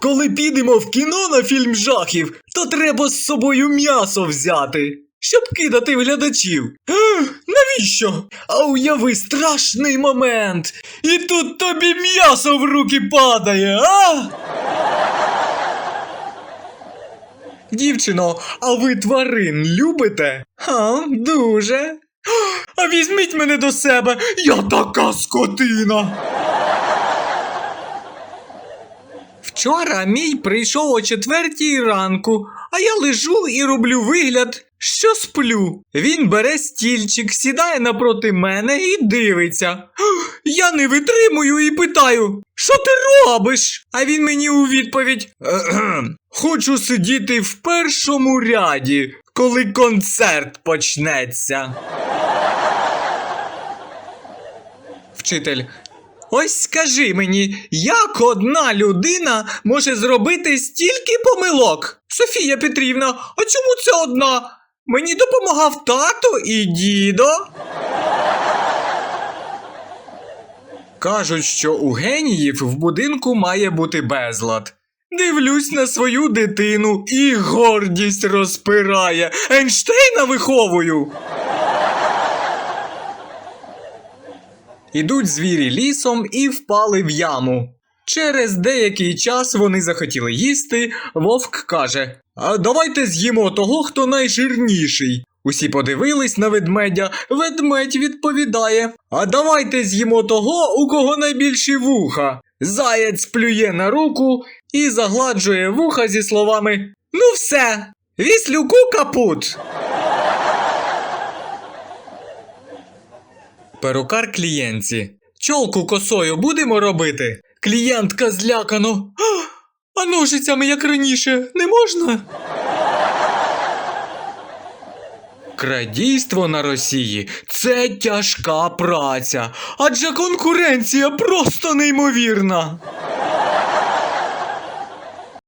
Коли підемо в кіно на фільм жахів, то треба з собою м'ясо взяти, щоб кидати глядачів. Е, Навіщо? А уяви страшний момент. І тут тобі м'ясо в руки падає, а? Дівчино, а ви тварин любите? А, дуже. А візьміть мене до себе, я така скотина. Вчора мій прийшов о четвертій ранку, а я лежу і роблю вигляд, що сплю. Він бере стільчик, сідає напроти мене і дивиться. Я не витримую і питаю: Що ти робиш? А він мені у відповідь: Хочу сидіти в першому ряді, коли концерт почнеться. Вчитель. Ось скажи мені, як одна людина може зробити стільки помилок? Софія Петрівна, а чому це одна? Мені допомагав тато і дідо. Кажуть, що у геніїв в будинку має бути безлад. Дивлюсь на свою дитину і гордість розпирає. Ейнштейна виховую. Ідуть звірі лісом і впали в яму. Через деякий час вони захотіли їсти. Вовк каже: А давайте з'їмо того, хто найжирніший. Усі подивились на ведмедя. Ведмедь відповідає: А давайте з'їмо того, у кого найбільші вуха. Заєць плює на руку і загладжує вуха зі словами: Ну все, віслюку капут. Перукар клієнтці. Чолку косою будемо робити? Клієнтка злякано. «А, ножицями, як раніше, не можна? Крадійство на Росії це тяжка праця, адже конкуренція просто неймовірна.